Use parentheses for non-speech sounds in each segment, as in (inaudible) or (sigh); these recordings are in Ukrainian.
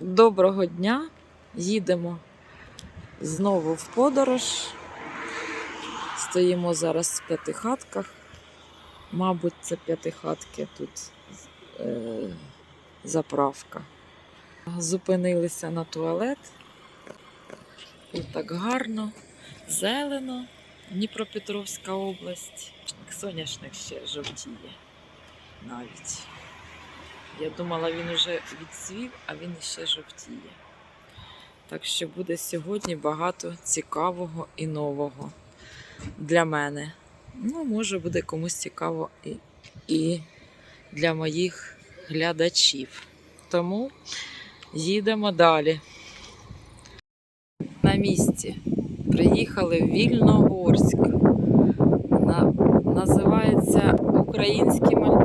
Доброго дня! Їдемо знову в подорож. Стоїмо зараз в п'ятихатках. Мабуть, це п'ятихатки тут е, заправка. Зупинилися на туалет. Тут так гарно, зелено. Дніпропетровська область. Соняшник ще жовтіє навіть. Я думала, він уже відсвів, а він ще жовтіє. Так що буде сьогодні багато цікавого і нового для мене. Ну, може, буде комусь цікаво і, і для моїх глядачів. Тому їдемо далі. На місці. Приїхали в Вільногорськ. На, називається Українські Мальдіви.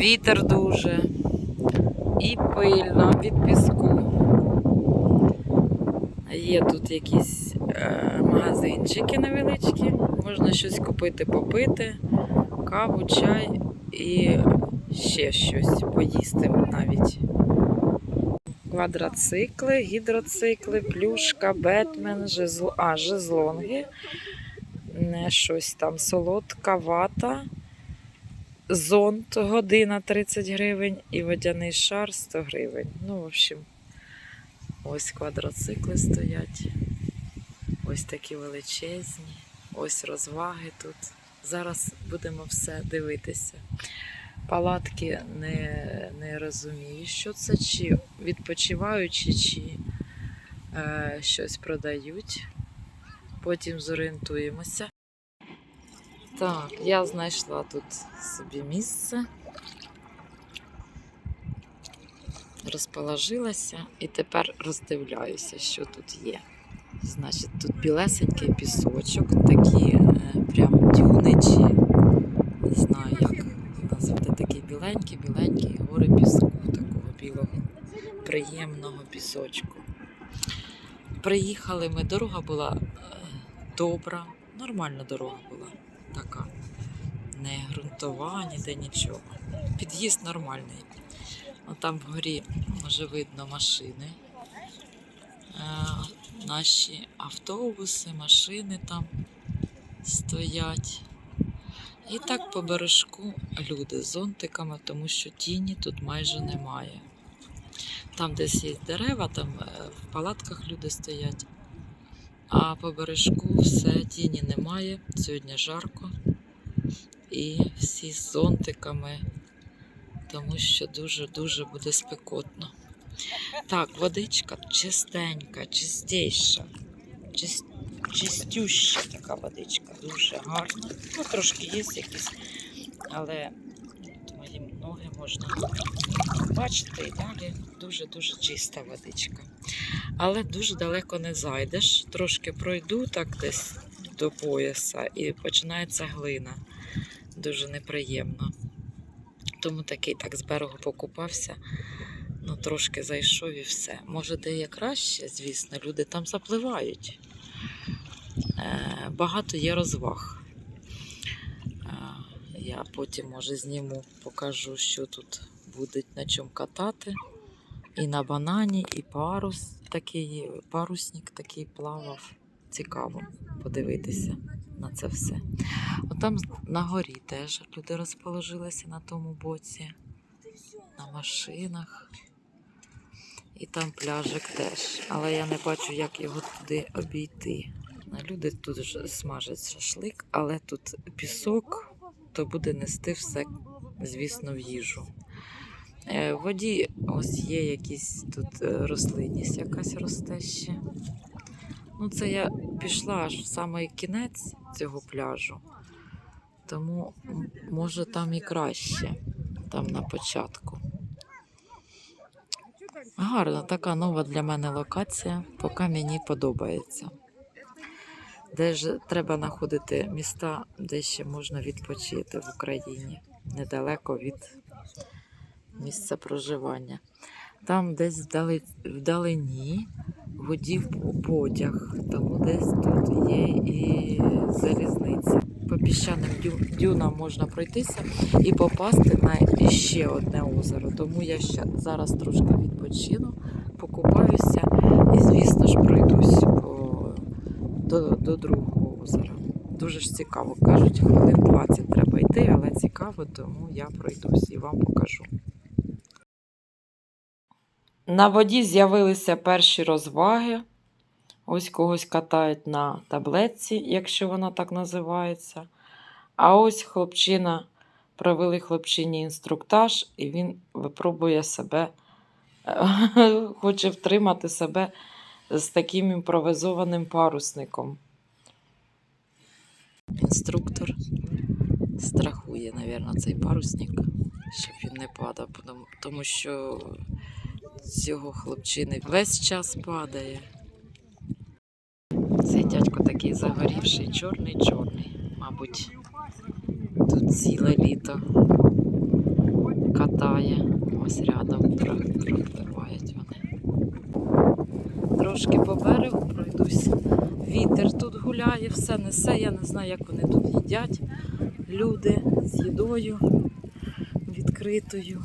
Вітер дуже і пильно від піску. Є тут якісь е, магазинчики невеличкі, можна щось купити, попити, каву, чай і ще щось поїсти навіть. Квадроцикли, гідроцикли, плюшка, бетмен, жезл... а, жезлонги, щось там, солодка вата, зонт година 30 гривень і водяний шар 100 гривень. Ну, в общем, ось квадроцикли стоять. Ось такі величезні, ось розваги тут. Зараз будемо все дивитися. Палатки не, не розумію, що це, чи відпочиваючи, чи е, щось продають. Потім зорієнтуємося. Так, я знайшла тут собі місце. Розположилася і тепер роздивляюся, що тут є. Значить, тут білесенький пісочок, такі е, прям дюни чи не знаю, як назвати такі біленькі, біленькі гори піску, такого білого, приємного пісочку. Приїхали ми, дорога була е, добра, нормальна дорога була така. Не ґрунтова, ніде нічого. Під'їзд нормальний. От там вгорі може видно машини. Е, наші автобуси, машини там стоять. І так по бережку люди з зонтиками, тому що тіні тут майже немає. Там десь є дерева, там е, в палатках люди стоять. А по бережку все тіні немає. Сьогодні жарко. І всі з зонтиками, тому що дуже-дуже буде спекотно. Так, водичка чистенька, чистейша, чис... чистюща така водичка, дуже гарна. Ну, трошки є якісь, але мої ноги можна бачити і далі дуже-дуже чиста водичка. Але дуже далеко не зайдеш. Трошки пройду так десь до пояса і починається глина. Дуже неприємно. Тому такий так з берегу покупався. Ну, трошки зайшов і все. Може, де є краще, звісно, люди там запливають. Е, багато є розваг. Е, я потім, може, зніму, покажу, що тут будуть на чому катати. І на банані, і парус такий, парусник такий плавав. Цікаво подивитися на це все. Отам на горі теж люди розположилися на тому боці, на машинах. І там пляжик теж. Але я не бачу, як його туди обійти. Люди тут смажать шашлик, але тут пісок, то буде нести все, звісно, в їжу. Е, воді ось є якісь тут е, рослинність якась росте ще. Ну, це я пішла аж в самий кінець цього пляжу. Тому може там і краще, там на початку. Гарна така нова для мене локація, поки мені подобається. Де ж треба знаходити міста, де ще можна відпочити в Україні, недалеко від місця проживання. Там десь вдали, вдалині гудів потяг, тому десь тут є і залізниця. по піщаним дюнам можна пройтися і попасти на ще одне озеро. Тому я ще зараз трошки відпочину, покупаюся і, звісно ж, пройдусь по, до, до другого озера. Дуже ж цікаво. Кажуть, хвилин 20 треба йти, але цікаво, тому я пройдусь і вам покажу. На воді з'явилися перші розваги. Ось когось катають на таблетці, якщо вона так називається. А ось хлопчина, провели хлопчині інструктаж, і він випробує себе, (laughs) хоче втримати себе з таким імпровизованим парусником. Інструктор страхує, мабуть, цей парусник, щоб він не падав, тому- що цього хлопчини весь час падає. Цей дядько такий загорівший, чорний-чорний. Мабуть, тут ціле літо катає. Ось рядом тро- пропливають вони. Трошки по берегу пройдусь. Вітер тут гуляє, все несе. Я не знаю, як вони тут їдять. Люди з їдою відкритою.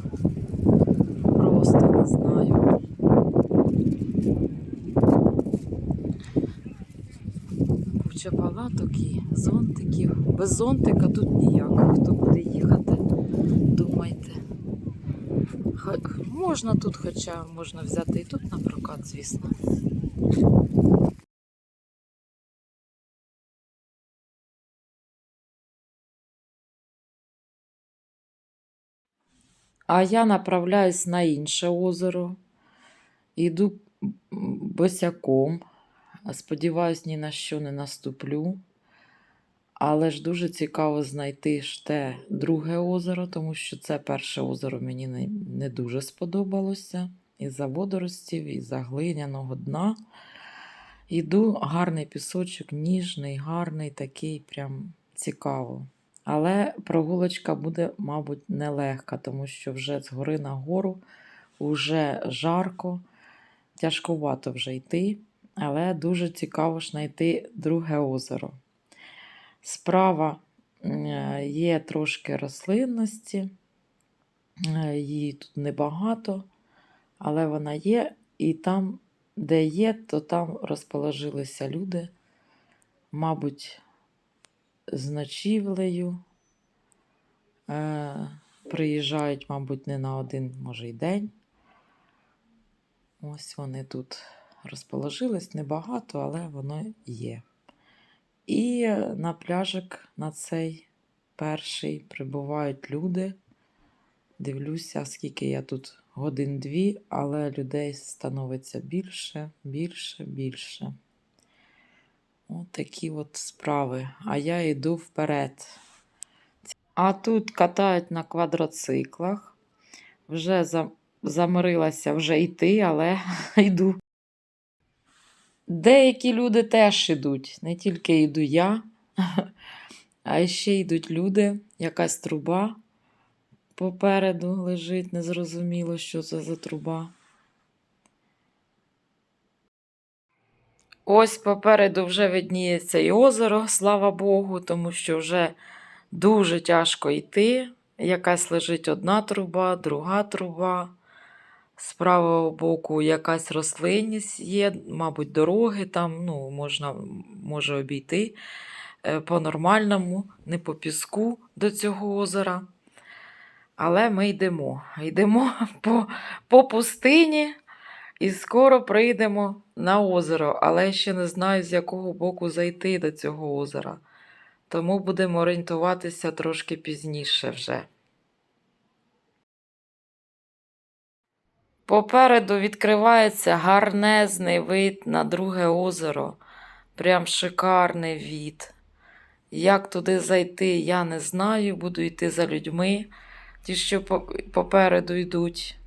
Знаю. Куча палаток і зонтиків. Без зонтика тут ніяк. Хто буде їхати, думайте. Можна тут, хоча можна взяти і тут на прокат, звісно. А я направляюсь на інше озеро. Йду босяком. Сподіваюсь, ні на що не наступлю. Але ж дуже цікаво знайти ж те друге озеро, тому що це перше озеро мені не, не дуже сподобалося. Із-за водоростів, із-за глиняного дна. Іду, гарний пісочок, ніжний, гарний, такий прям цікаво. Але прогулочка буде, мабуть, нелегка, тому що вже з гори на гору вже жарко, тяжкувато вже йти, але дуже цікаво ж знайти друге озеро. Справа є трошки рослинності, її тут небагато, але вона є, і там, де є, то там розположилися люди, мабуть, з ночівлею. Е, приїжджають, мабуть, не на один, може, й день. Ось вони тут розположились небагато, але воно є. І на пляжик на цей перший прибувають люди. Дивлюся, скільки я тут годин-дві, але людей становиться більше, більше, більше. От такі от справи. А я йду вперед. А тут катають на квадроциклах. Вже за- замирилася вже йти, але (laughs) йду. Деякі люди теж йдуть, не тільки йду я, (laughs) а ще йдуть люди, якась труба попереду лежить, незрозуміло, що це за труба. Ось попереду вже видніється і озеро, слава Богу, тому що вже дуже тяжко йти. Якась лежить одна труба, друга труба. З правого боку якась рослинність є, мабуть, дороги там, ну, можна може обійти е, по-нормальному, не по піску до цього озера. Але ми йдемо. Йдемо (laughs) по, по пустині і скоро прийдемо на озеро, але ще не знаю, з якого боку зайти до цього озера. Тому будемо орієнтуватися трошки пізніше вже. Попереду відкривається гарнезний вид на друге озеро. Прям шикарний від. Як туди зайти, я не знаю. Буду йти за людьми. Ті, що попереду йдуть.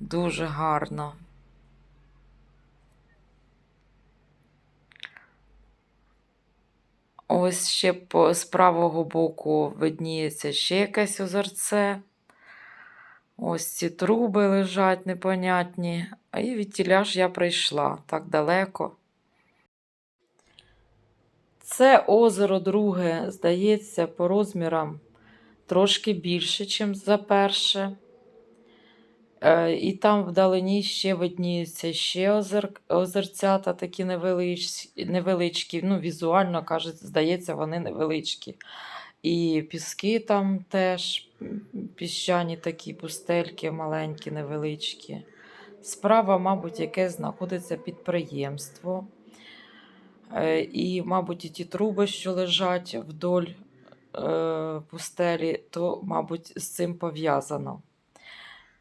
Дуже гарно. Ось ще з правого боку видніється ще якесь озерце. Ось ці труби лежать непонятні. А і від тіля ж я прийшла так далеко. Це озеро друге, здається, по розмірам трошки більше, ніж за перше. Е, І там вдалині ще видніються ще озер, озерцята, такі невелич, невеличкі. Ну, візуально кажуть, здається, вони невеличкі. І піски там теж піщані такі пустельки, маленькі, невеличкі. Справа, мабуть, яке знаходиться підприємство. Е, І, мабуть, і ті труби, що лежать вдоль е, пустелі, то, мабуть, з цим пов'язано.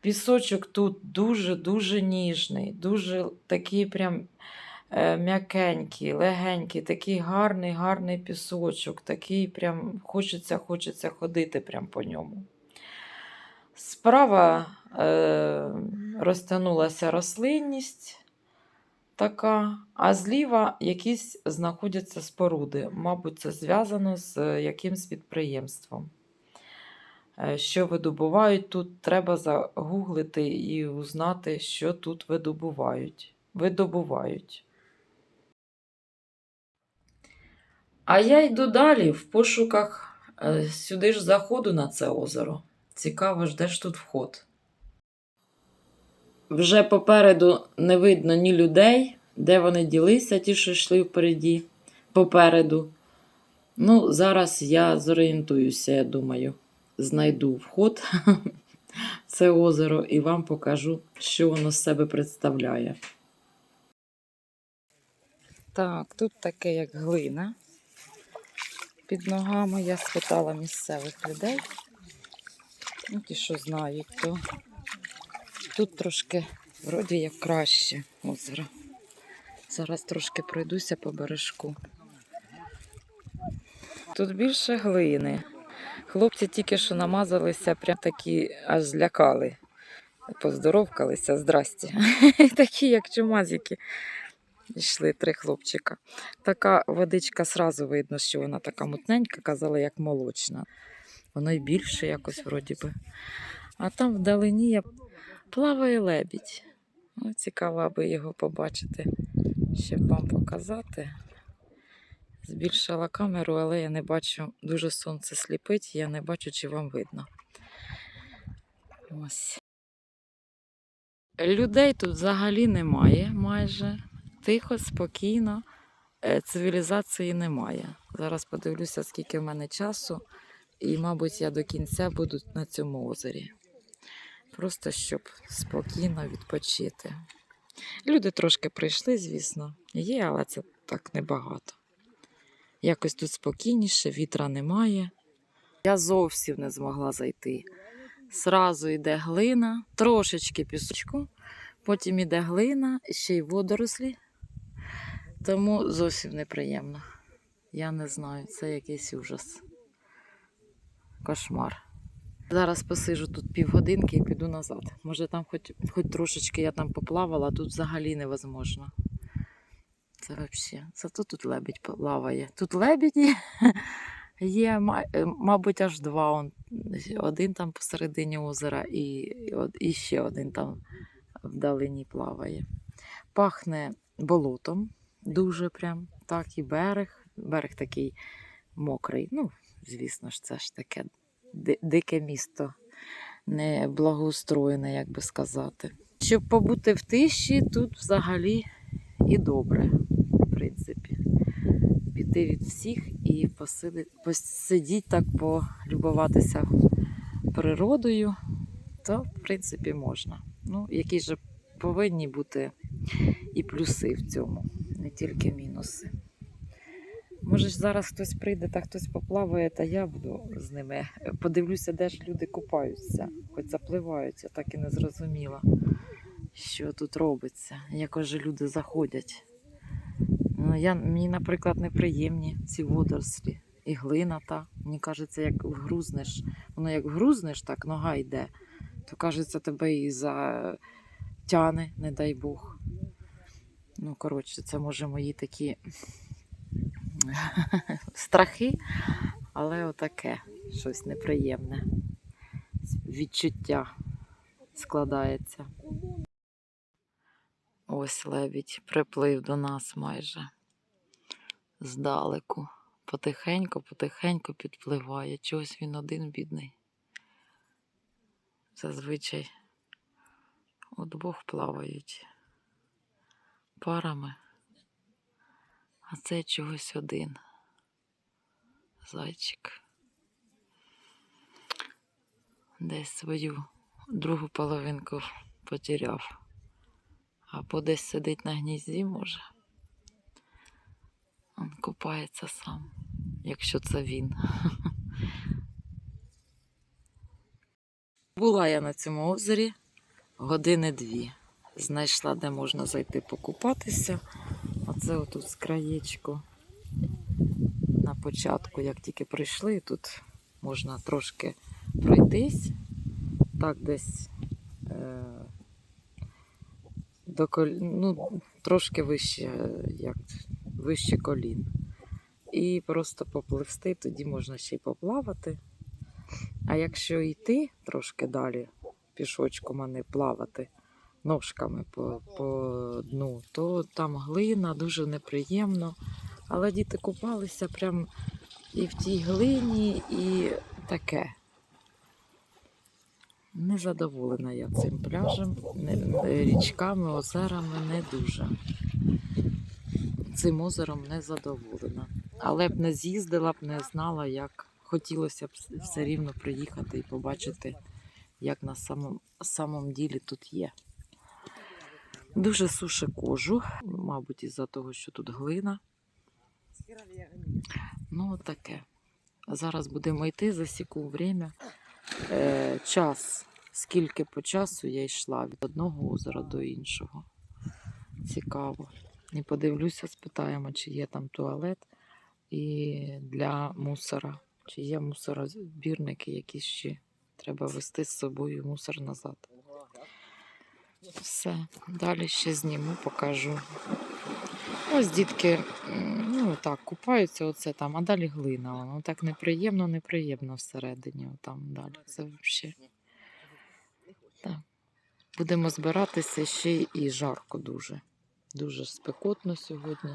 Пісочок тут дуже-дуже ніжний, дуже такий прям е, м'якенький, легенький, такий гарний, гарний пісочок, такий прям хочеться, хочеться ходити прям по ньому. Справа е, розтягнулася рослинність така, а зліва якісь знаходяться споруди. Мабуть, це зв'язано з е, якимсь підприємством. Е, Що видобувають тут, треба загуглити і узнати, що тут видобувають. Видобувають. А я йду далі в пошуках е, сюди ж заходу на це озеро. Цікаво ж, де ж тут вход. Вже попереду не видно ні людей, де вони ділися, ті, що йшли впереді, попереду. Ну, зараз я зорієнтуюся, я думаю, знайду вход в це озеро і вам покажу, що воно з себе представляє. Так, тут таке, як глина. Під ногами я спитала місцевих людей. Ну, ті, що знають, то тут трошки вроді як краще озеро. Зараз трошки пройдуся по бережку. Тут більше глини. Хлопці тільки що намазалися, прям такі аж злякали. Поздоровкалися, здрасті. (laughs) Такі, як чумазики. Йшли три хлопчика. Така водичка сразу видно, що вона така мутненька, казали, як молочна. Воно й більше якось вроді би. А там вдалині я- плаває лебідь. Ну, цікаво, аби його побачити, щоб вам показати. Збільшила камеру, але я не бачу, дуже сонце сліпить, я не бачу, чи вам видно. Ось. Людей тут взагалі немає майже. Тихо, спокійно. Е, Цивілізації немає. Зараз подивлюся, скільки в мене часу, і, мабуть, я до кінця буду на цьому озері. Просто щоб спокійно відпочити. Люди трошки прийшли, звісно, є, але це так небагато. Якось тут спокійніше, вітра немає. Я зовсім не змогла зайти. Сразу йде глина, трошечки пісочку, потім іде глина, ще й водорослі. Тому зовсім неприємно. Я не знаю, це якийсь ужас. Кошмар. Зараз посижу тут півгодинки і піду назад. Може там хоч, хоч трошечки я там поплавала, тут взагалі невозможно. Це взагалі. Зато тут лебідь плаває. Тут лебіді (laughs) є, е, мабуть, аж два. Один там посередині озера і, і ще один там вдалині плаває. Пахне болотом дуже прям. Так, і берег. Берег такий мокрий. Ну, звісно ж, це ж таке дике місто, не благоустроєне, як би сказати. Щоб побути в тиші, тут взагалі і добре, принципі. Піти від всіх і посидіти так, полюбуватися природою, то, в принципі, можна. Ну, які ж повинні бути і плюси в цьому, не тільки мінуси. Може ж зараз хтось прийде та хтось поплаває, та я буду з ними. Подивлюся, де ж люди купаються, хоч запливаються, так і не зрозуміла, що тут робиться, як же люди заходять. Ну, я, мені, наприклад, неприємні ці водорослі і глина та. Мені кажеться, як вгрузнеш. Воно як вгрузнеш, так нога йде, то кажеться, тебе і затяне, не дай Бог. Ну, коротше, це може мої такі (laughs) страхи, але отаке щось неприємне. Відчуття складається. Ось лебідь приплив до нас майже. Здалеку. Потихеньку, потихеньку підпливає. Чогось він один бідний. Зазвичай удвох плавають парами, а це чогось один. Зайчик. Десь свою другу половинку потеряв. Або десь сидить на гнізді, може. Он купається сам, якщо це він. (laughs) Була я на цьому озері години дві. Знайшла, де можна зайти покупатися. Оце отут з краєчку. На початку, як тільки прийшли, тут можна трошки пройтись. Так, десь е, до ну, трошки вище, як вище колін. І просто попливсти, тоді можна ще й поплавати. А якщо йти трошки далі, пішочком, а не плавати ножками по, по дну, то там глина дуже неприємно. Але діти купалися прям і в тій глині, і таке. Не задоволена я цим пляжем, річками, озерами не дуже. Цим озером не задоволена. Але б не з'їздила б, не знала, як хотілося б все рівно приїхати і побачити, як на самому, самом ділі тут є. Дуже суше кожу, мабуть, із-за того, що тут глина. Ну, таке. Зараз будемо йти, засіку время. Е, час. Скільки по часу я йшла від одного озера до іншого. Цікаво. І подивлюся, спитаємо, чи є там туалет і для мусора. Чи є мусорозбірники, які ще треба вести з собою мусор назад. Все, далі ще зніму, покажу. Ось дітки, ну так, купаються оце там, а далі глина. Воно так неприємно, неприємно всередині. Там далі. Це взагалі. Так. Будемо збиратися ще і жарко дуже. Дуже спекотно сьогодні.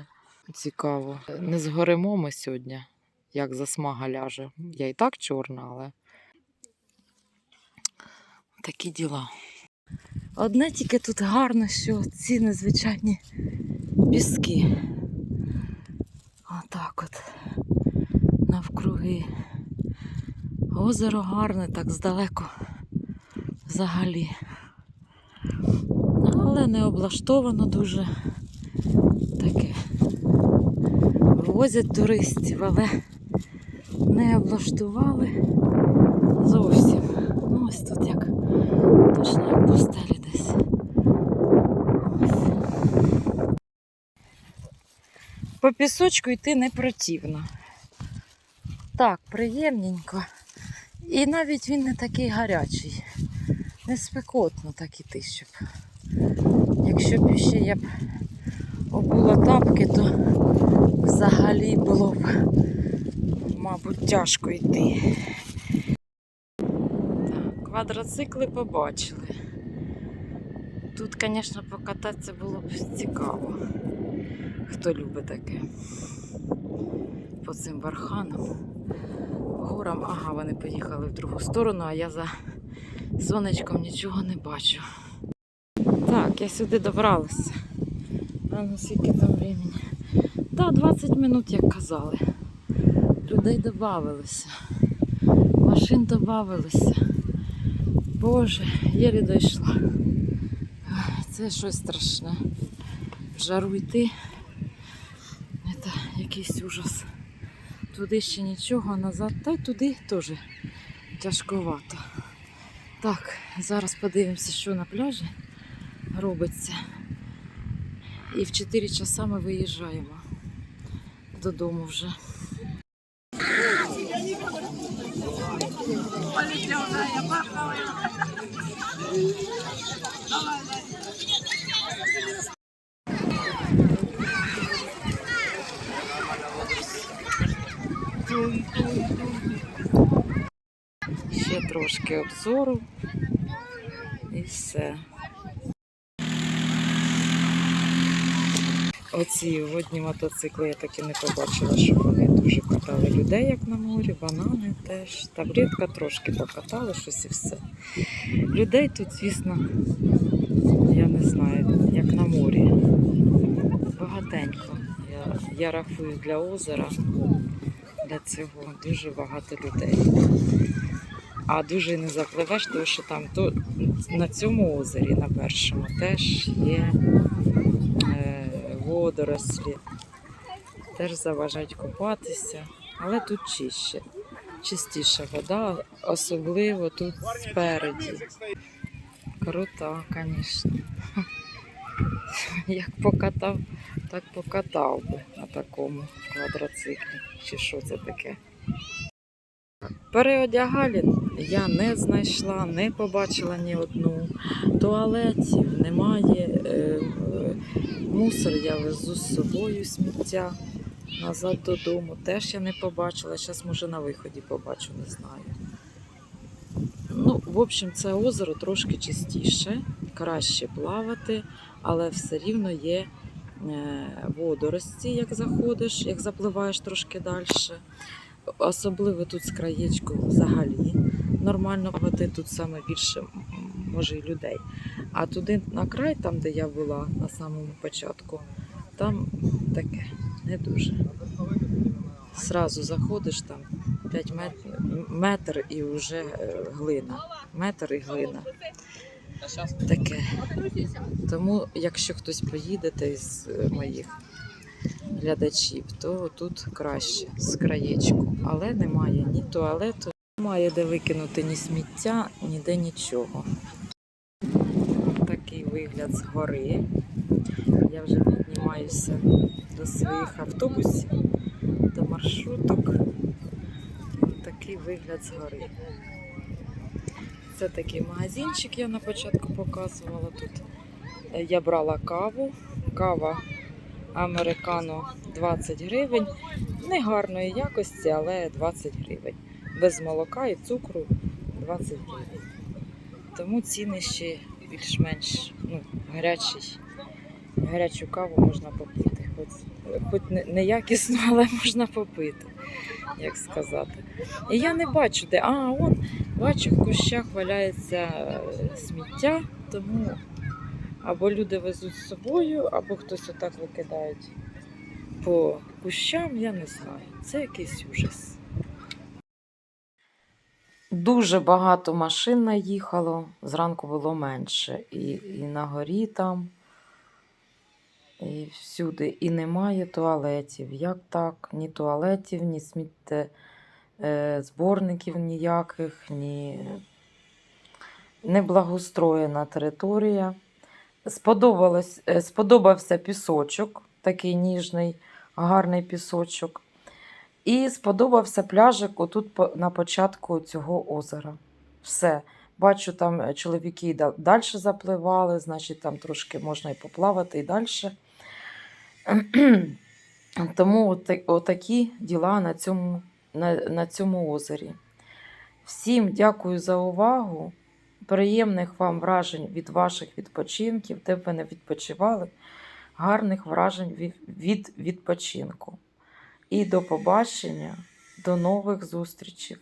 Цікаво. Не згоремо ми сьогодні, як засмага ляже. Я і так чорна, але такі діла. Одне тільки тут гарно, що ці незвичайні піски. Отак от. Навкруги. Озеро гарне, так здалеку взагалі. Але не облаштовано дуже таке. Возять туристів, але не облаштували зовсім. Ну, ось тут як точно як постелі десь. По пісочку йти не противно. Так, приємненько. І навіть він не такий гарячий. Не спекотно так іти, щоб. Якщо б ще я б обула тапки, то взагалі було б, мабуть, тяжко йти. Так, квадроцикли побачили. Тут, звісно, покататися було б цікаво. Хто любить таке. По цим барханам. Горам, ага, вони поїхали в другу сторону, а я за сонечком нічого не бачу. Так, я сюди добралася. А ну скільки там времени? Та 20 минут, як казали. Людей додавалося. Машин додавалося. Боже, єлі дійшла. Це щось страшне. В жару йти. Це якийсь ужас. Туди ще нічого, назад, та й туди теж тяжковато. Так, зараз подивимося, що на пляжі робиться. І в 4 часа ми виїжджаємо додому вже. Ще трошки обзору і все. Оці водні мотоцикли я таки не побачила, що вони дуже катали людей, як на морі, банани теж. Таблетка трошки покатали щось і все. Людей тут, звісно, я не знаю, як на морі. Багатенько. Я, я рахую для озера, для цього дуже багато людей. А дуже не запливеш, тому що там то, на цьому озері, на першому, теж є водорослі, теж заважають купатися, але тут чище, чистіша вода, особливо тут спереді. Крута, звісно. Як покатав, так покатав би на такому квадроциклі. Чи що це таке? Переодягалін я не знайшла, не побачила ні одну. Туалетів немає. Мусор я везу з собою сміття назад додому. Теж я не побачила. Зараз, може, на виході побачу, не знаю. Ну, в общем, це озеро трошки чистіше, краще плавати, але все рівно є е, водорості, як заходиш, як запливаєш трошки далі. Особливо тут з краєчку взагалі нормально плавати, тут саме більше може і людей. А туди на край, там, де я була на самому початку, там таке не дуже. Сразу заходиш там 5 метрів, метр і вже е, глина. Метр і глина. Таке. Тому, якщо хтось поїдете із е, моїх глядачів, то тут краще з краєчку. Але немає ні туалету, немає де викинути ні сміття, ніде нічого. Такий вигляд з гори. Я вже піднімаюся до своїх автобусів, до маршруток. Такий вигляд з гори. Це такий магазинчик, я на початку показувала тут. Я брала каву. Кава американо 20 гривень. Не гарної якості, але 20 гривень. Без молока і цукру 20 гривень. Тому ціни ще більш-менш ну, гарячий. Гарячу каву можна попити. Хоч, хоч не, не (laughs) але можна попити, як сказати. І я не бачу, де. А, он, бачу, в кущах валяється е, сміття, тому або люди везуть з собою, або хтось отак викидають по кущам, я не знаю. Це якийсь ужас. Дуже багато машин наїхало, зранку було менше. І, і на горі там, і всюди. І немає туалетів. Як так? Ні туалетів, ні смітте, зборників ніяких, ні неблагоустроєна територія. Сподобалось, е, сподобався пісочок, такий ніжний, гарний пісочок. І сподобався пляжик отут на початку цього озера. Все. Бачу, там е, чоловіки далі запливали, значить, там трошки можна і поплавати і далі. (clears throat) Тому отакі діла на цьому, на, на цьому озері. Всім дякую за увагу. Приємних вам вражень від ваших відпочинків, де б ви не відпочивали. Гарних вражень від, від відпочинку. І до побачення, до нових зустрічей.